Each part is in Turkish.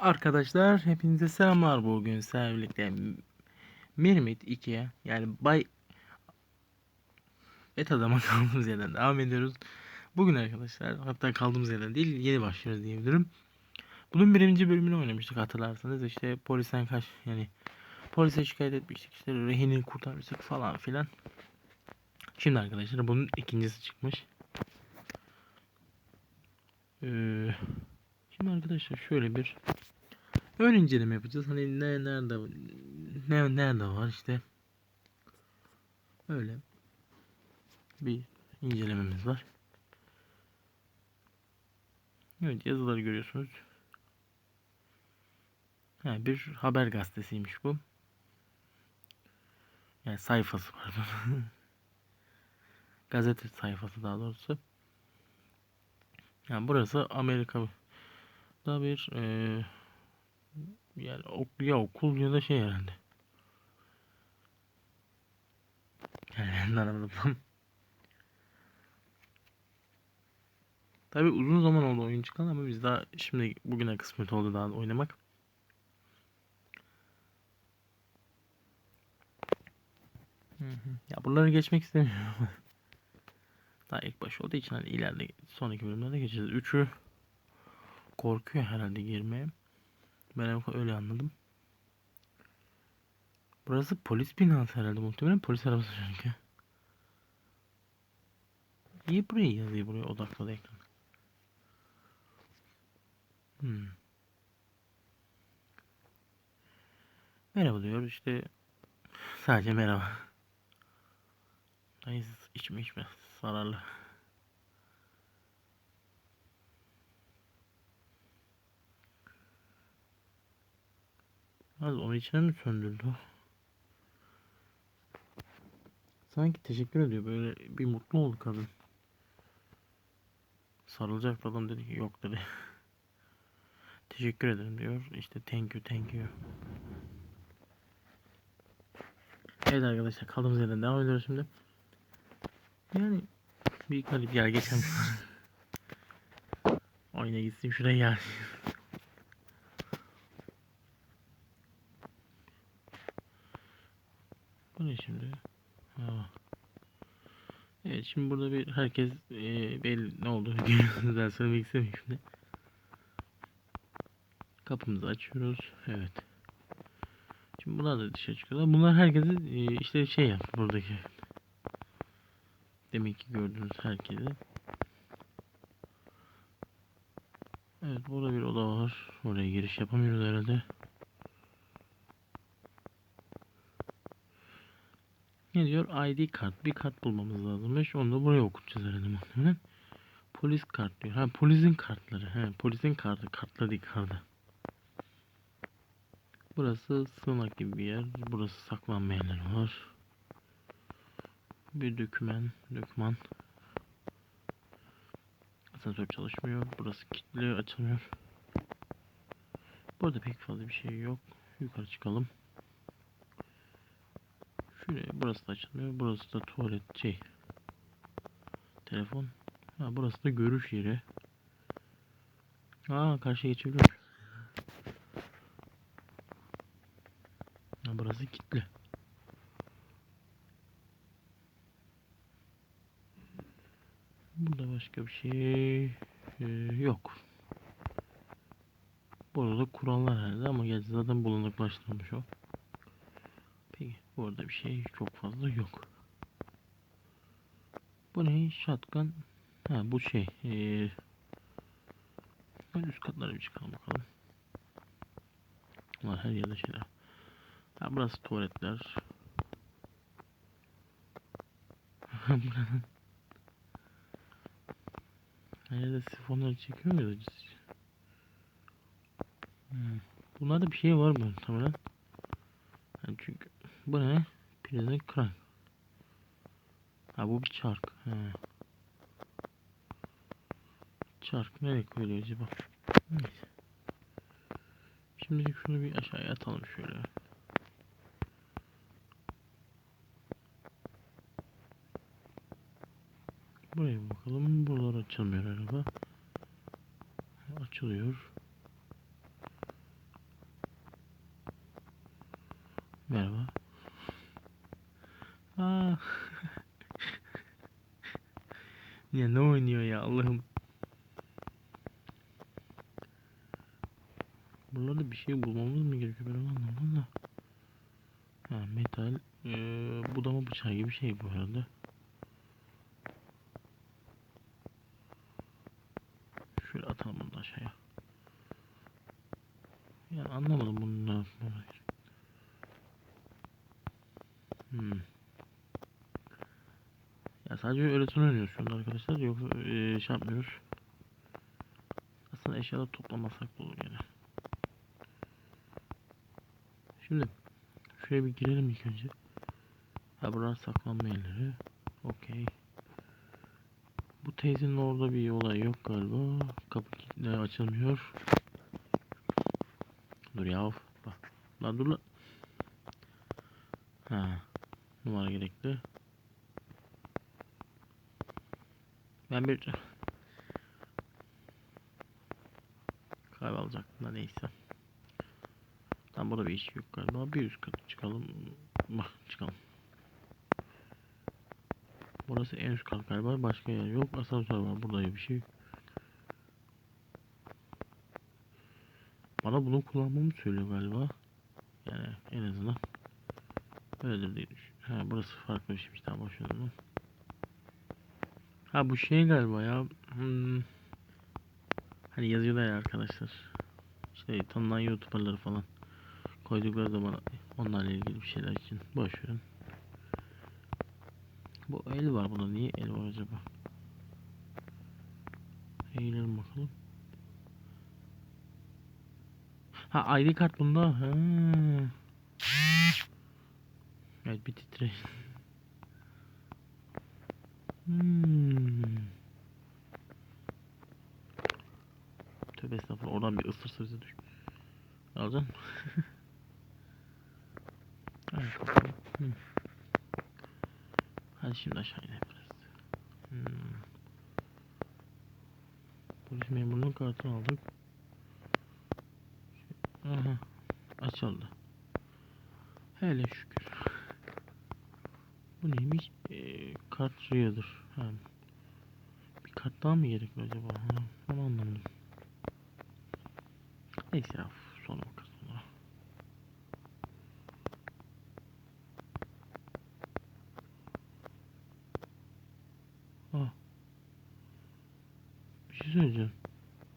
Arkadaşlar hepinize selamlar bugün sizlerle birlikte Mirmit 2'ye yani Bay Beta'da kaldığımız yerden devam ediyoruz. Bugün arkadaşlar hatta kaldığımız yerden değil yeni başlıyoruz diyebilirim. Bunun birinci bölümünü oynamıştık hatırlarsanız işte polisten kaç yani polise şikayet etmiştik işte rehini kurtarmıştık falan filan. Şimdi arkadaşlar bunun ikincisi çıkmış. Ee, şimdi arkadaşlar şöyle bir Ön inceleme yapacağız. Hani ne nerede ne nerede var işte. Öyle bir incelememiz var. Evet yazıları görüyorsunuz. Ha, bir haber gazetesiymiş bu. Yani sayfası pardon. Gazete sayfası daha doğrusu. Yani burası Amerika'da bir eee yani ok ya okul ya da şey herhalde. Yani ben de anlamadım. Tabi uzun zaman oldu oyun çıkalı ama biz daha şimdi bugüne kısmet oldu daha oynamak. Ya buraları geçmek istemiyorum. daha ilk baş olduğu için hani ileride sonraki bölümlerde geçeceğiz. Üçü korkuyor herhalde girmeye. Ben öyle anladım. Burası polis binası herhalde muhtemelen polis arabası çünkü. İyi burayı yazıyor buraya odakladı ekran. Hmm. Merhaba diyor işte sadece merhaba. Hayır içme içme zararlı. Az onun içine mi söndürdü? Sanki teşekkür ediyor. Böyle bir mutlu oldu kadın. Sarılacak adam dedi ki yok dedi. teşekkür ederim diyor. İşte thank you thank you. Evet arkadaşlar kaldığımız yerden devam ediyoruz şimdi. Yani bir garip yer geçen. Oyuna gitsin şuraya yer. Bu ne şimdi? Ha. Evet şimdi burada bir herkes e, belli ne görüyorsunuz. Ben söylemek istemiyorum şimdi. Kapımızı açıyoruz. Evet. Şimdi bunlar da dışarı çıkıyorlar. Bunlar herkesi e, işte şey yaptı buradaki. Demek ki gördüğünüz herkesi. Evet burada bir oda var. Oraya giriş yapamıyoruz herhalde. Ne diyor? ID kart. Bir kart bulmamız lazımmış. Onu da buraya okutacağız herhalde muhtemelen. Polis kart diyor. Ha polisin kartları. Ha polisin kartı. Kartları değil kartı. Burası sığınak gibi bir yer. Burası saklanma yerleri var. Bir döküman. Döküman. Asansör çalışmıyor. Burası kilitli açılmıyor. Burada pek fazla bir şey yok. Yukarı çıkalım. Şuraya burası da açılmıyor. Burası da tuvalet şey. Telefon. Ha burası da görüş yeri. Aa karşıya geçebiliyorum. Ha burası kilitli. Burada başka bir şey e, yok. Burada kurallar herhalde ama gerçi zaten bulanıklaştırmış o. Bu bir şey çok fazla yok. Bu ne? Shotgun. Ha bu şey. Ee, ben üst katlara bir çıkalım bakalım. Var her yerde şeyler. Ha burası tuvaletler. Buranın her yerde sifonları çekiyor muyuz? Hmm. Bunlarda bir şey var mı muhtemelen? Bu ne? Plaza crank. Ha bu bir çark. He. Çark nereye koyuluyor acaba? Neyse. Şimdi şunu bir aşağıya atalım şöyle. Buraya bakalım. Buralar açılmıyor galiba. Açılıyor. Merhaba. Ya ne oynuyor ya Allah'ım. Buralarda bir şey bulmamız mı gerekiyor ben anlamadım da. Ha metal ee, budama bıçağı gibi bir şey bu herhalde. Şöyle atalım bunu da aşağıya. Yani anlamadım bunun ne yapmamız Hmm. Ya sadece öğretmen oynuyoruz şu anda arkadaşlar. Yoksa eee şey yapmıyoruz. Aslında eşyaları toplamasak da olur yani. Şimdi şuraya bir girelim ilk önce. Ha buralar saklanma yerleri. Okey. Bu teyzenin orada bir olay yok galiba. Kapı kilitli açılmıyor. Dur ya. Bak. Lan dur lan. Ha. Numara gerekli. Ben bir kaybolacaktım da neyse. Tam burada bir iş yok galiba. Bir üst kat çıkalım. Bak çıkalım. Burası en üst kat galiba. Başka yer yok. Asansör var. Burada bir şey. Bana bunu kullanmamı söylüyor galiba. Yani en azından. Öyledir diye düşün. Ha burası farklı bir şeymiş. Tamam boş ver. Ha bu şey galiba ya. Hmm. Hani yazıyorlar ya arkadaşlar. İşte tanınan youtuberları falan koydukları zaman onlarla ilgili bir şeyler için boş verin. Bu el var bunda niye el var acaba? Eğilelim bakalım. Ha ID kart bunda. Ha. Evet bir titre. Hmm. Tövbe estağfurullah oradan bir ısırsa bize düş. Bakalım. Hmm. Hadi şimdi aşağı inelim biraz. Hmm. Polis memurunun kartını aldık. Aha. Açıldı. Hele şükür. Bu neymiş? Ee, kart reader. Ha. Kart daha mı gerekli acaba? Ha, onu anlamadım. Neyse ya. Sonra bakarız onlara. Ah. Bir şey söyleyeceğim.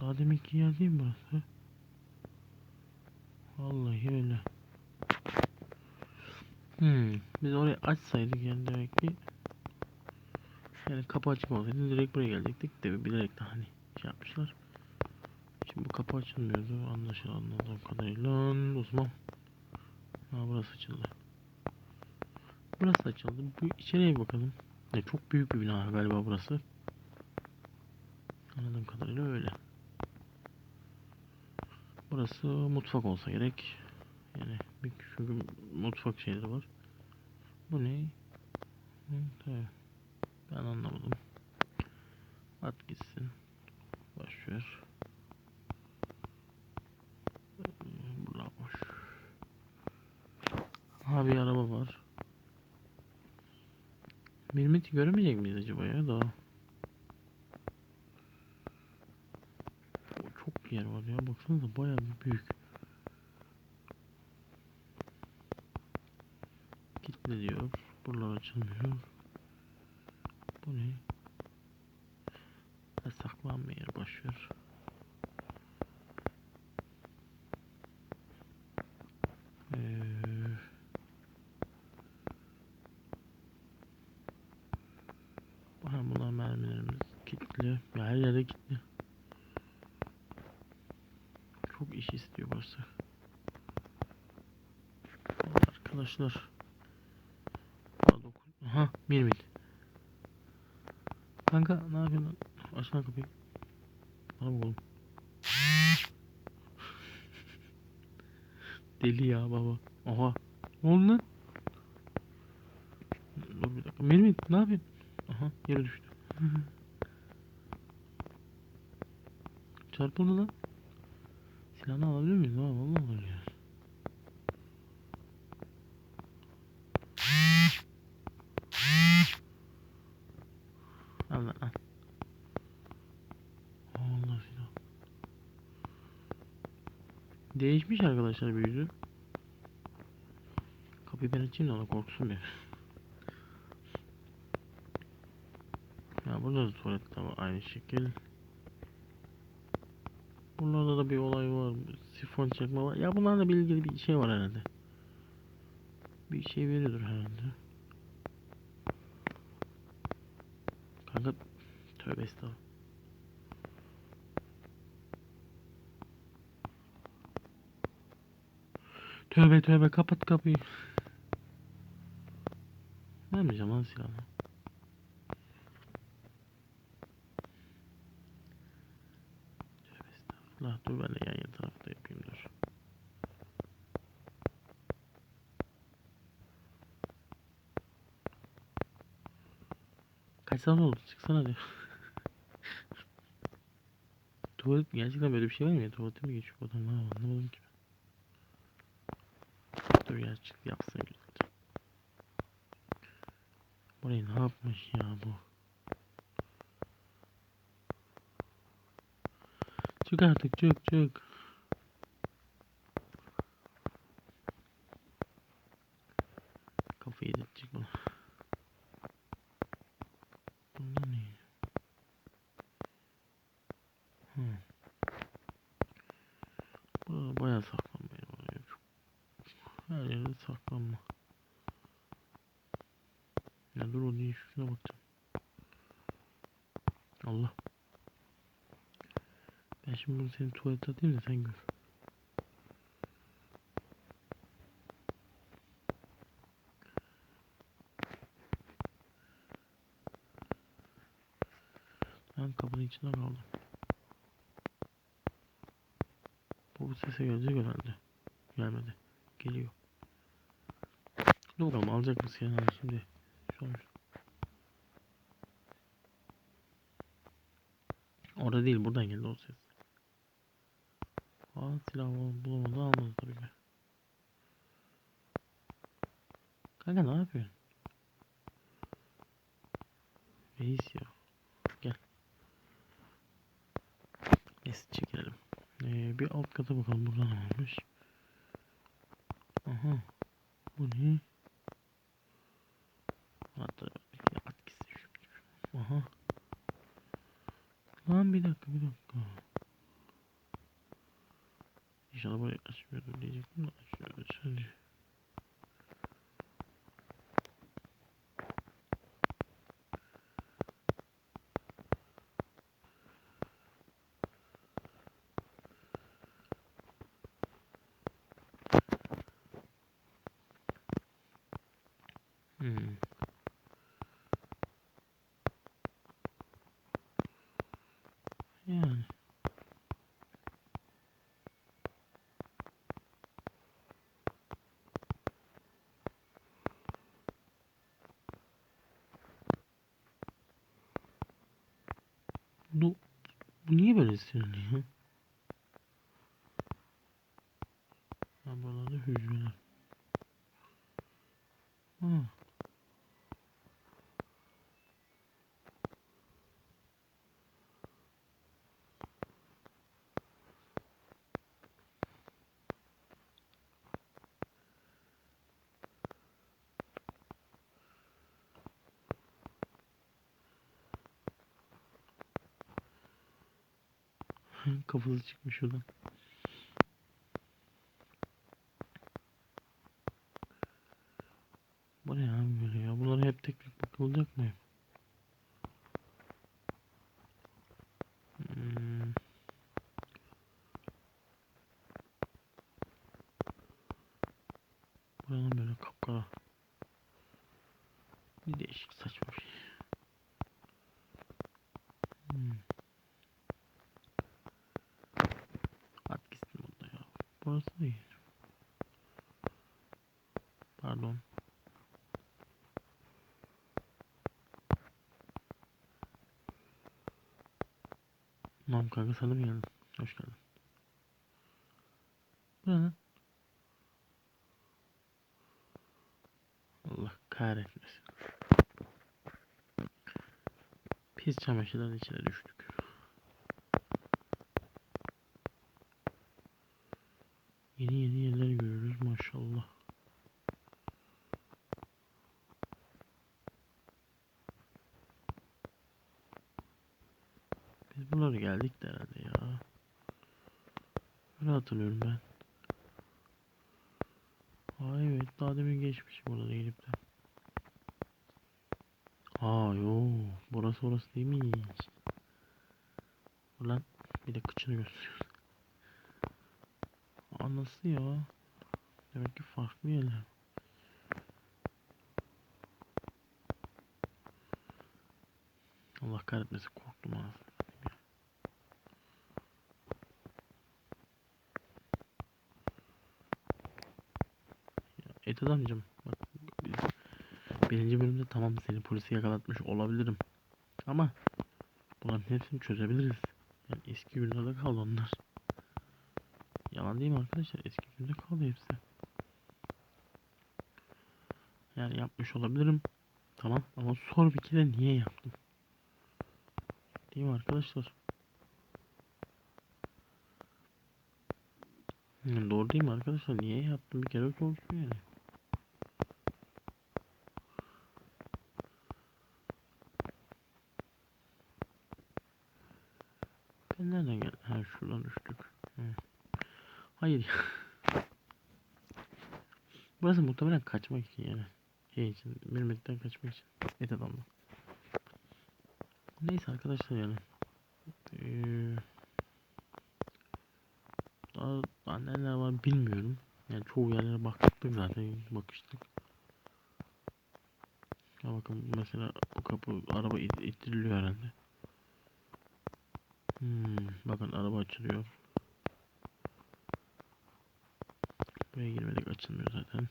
Daha deminki yer değil mi burası? Vallahi öyle. Hmm. Biz orayı açsaydık yani demek ki yani kapı açık olsaydı direkt buraya gelecektik de bilerek de hani şey yapmışlar. Şimdi bu kapı açılmıyordu anlaşılan anladığım kadarıyla. Osman. Ha burası açıldı. Burası açıldı. Bu içeriye bir bakalım. Ya çok büyük bir bina galiba burası. Anladığım kadarıyla öyle. Burası mutfak olsa gerek. Yani bir çünkü mutfak şeyleri var. Bu ne? Tamam. Ben anlamadım. At gitsin. Boş ver. Burada boş. Ha bir araba var. Mirmit'i göremeyecek miyiz acaba ya daha? Çok yer var ya baksanıza bayağı bir büyük. Kitle diyor. Buralar açılmıyor. Bu ne? Ha, saklanma yeri boşver. Ee, bunlar mermilerimiz kilitli. Ya her yere kilitli. Çok iş istiyor burası. Arkadaşlar. Daha dokun. Aha Mirmit. Kanka ne yapıyorsun? lan? Açma kapıyı. Bak oğlum. Deli ya baba. Oha. Ne oldu lan? Dur bir dakika. Mirmit ne yapıyorsun? Aha yere düştü. Çarpıldı lan. Silahını alabilir miyiz? Ha vallahi ya. Değişmiş arkadaşlar bir yüzü. Kapıyı ben açayım da ona korksun bir. Ya burada da tuvalet de aynı şekil. Bunlarda da bir olay var. Sifon çekme var. Ya bunlarla bir ilgili bir şey var herhalde. Bir şey veriyordur herhalde. Kanka tövbe estağfurullah. Tövbe tövbe kapat kapıyı. Vermeyeceğim lan silahını. Tövbe estağfurullah. Dur ben de yan yan tarafta yapayım dur. Kaç saat oldu? Çıksana hadi. Tuvalet? Gerçekten böyle bir şey var mı ya? Tuvalete mi geçiyor adam? Anlamadım ki. Dur ya çık yapsın güzel. Burayı ne yapmış ya bu? Çık artık çık çık. Kafayı yedirtecek bana. Bunda ne? Hı. Burada bayağı saklanmaya var ya. Çok her yerde saklanma. Ya dur o değil şuna bakacağım. Allah. Ben şimdi bunu senin tuvalete atayım da sen gör. Ben kapının içinde kaldım. Bu sese gelecek herhalde. Gelmedi. Geliyor. Dur bakalım alacak mısın yani şimdi? Sonuç. Orada değil buradan geldi o ses. Aa silah bul- bulamadı almadı tabii ki. Kanka ne yapıyorsun? Reis ya. Gel. Neyse çekelim. Ee, bir alt kata bakalım buradan varmış. Aha. Bu ne? Hatta at gitsin şu. Aha. Lan bir dakika bir dakika. İnşallah burayı açmıyordur diyecektim de açıyoruz hadi. Hmm. Yani. Bu, bu niye böyle sinirli ya? Buralarda hücreler. Ha. Kafası çıkmış şuradan. Bu ne abi böyle ya? Bunlara hep tek tek bakılacak mı? Hmm. Buranın böyle kapkara. Bir değişik saçma bir şey. Hmm. At gitsin burada ya. Burası değil. Pardon. Tamam kanka sana mı geldin? Hoş geldin. Bu ne lan? Allah kahretmesin. Pis çamaşırların içine düştük. Yeni yeni yerler görüyoruz maşallah. Biz bunları geldik de herhalde ya. Öyle hatırlıyorum ben. Aa evet daha demin geçmişim orada gelip de. Aa yo burası orası değil mi? Ulan bir de kıçını gösteriyor. Aa nasıl ya? Demek ki farklı yerler. Allah kahretmesin korktum ha. Et adamcım bak birinci bölümde tamam seni polise yakalatmış olabilirim. Ama bunların hepsini çözebiliriz. Yani eski günlerde kaldı onlar. Yalan değil mi arkadaşlar? Eski günde kaldı hepsi. Yani yapmış olabilirim. Tamam ama sor bir kere niye yaptım? Değil mi arkadaşlar? Yani doğru değil mi arkadaşlar? Niye yaptım bir kere sorsun yani. Ben nereden gel? Ha şuradan düştük. Hı. Hayır ya. Burası muhtemelen kaçmak için yani. Şey için, Mehmet'ten kaçmak için. Et adamla. Neyse arkadaşlar yani. Ee, daha neler var bilmiyorum. Yani çoğu yerlere baktık zaten bakıştık. Ya bakın mesela o kapı araba it- ittiriliyor herhalde. Hmm, bakın araba açılıyor. Buraya girmedik açılmıyor zaten.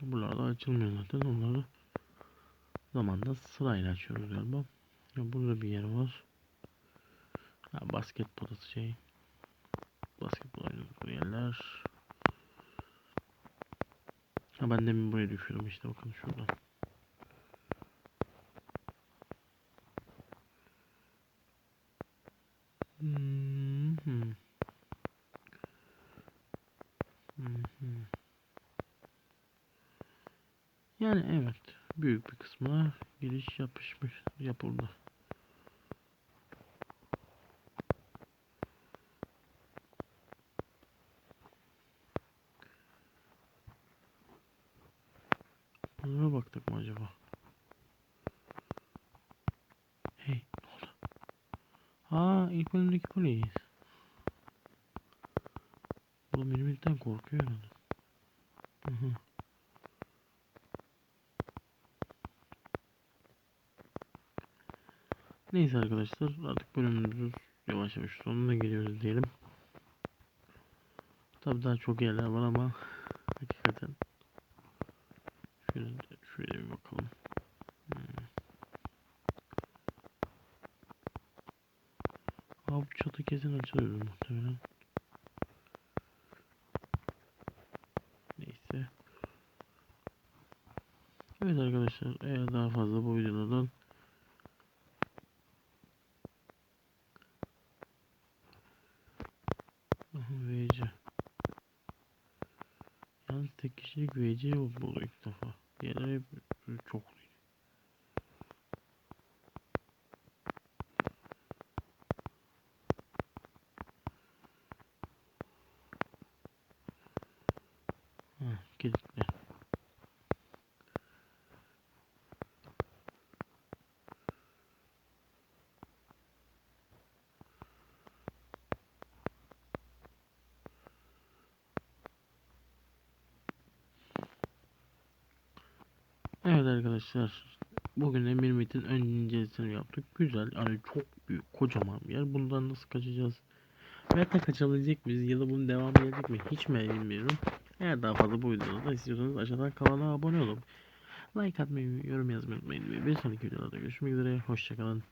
Buralarda açılmıyor zaten. Onları zamanla sırayla açıyoruz galiba. Ya burada bir yer var. Ha, basket potası şey. Basketbol oynadıkları yerler. Ha ben demin buraya düşüyorum işte bakın şuradan. Hmm, hmm. Hmm, hmm. Yani evet büyük bir kısmına giriş yapışmış yapıldı. Bunlara baktık mı acaba? Hey ne oldu? Aa ilk bölümdeki polis. Bu benim korkuyor herhalde. Hı hı. Neyse arkadaşlar artık bölümümüzün yavaş yavaş sonuna geliyoruz diyelim. Tabi daha çok yerler var ama hakikaten şöyle, şöyle bir bakalım. Hmm. Abi çatı kesin açılıyor muhtemelen. Neyse. Evet arkadaşlar eğer daha fazla bu VC yok burada ilk defa. Diğerleri çok. Ha, kilitli. Evet arkadaşlar. Bugün Emir Metin ön incelisini yaptık. Güzel. Yani çok büyük. Kocaman bir yer. Bundan nasıl kaçacağız? Da kaçabilecek miyiz? Ya da bunun devamı gelecek mi? Hiç mi bilmiyorum. Eğer daha fazla bu videoda istiyorsanız aşağıdan kanala abone olun. Like atmayı, yorum yazmayı unutmayın. Ve bir sonraki videoda görüşmek üzere. Hoşçakalın.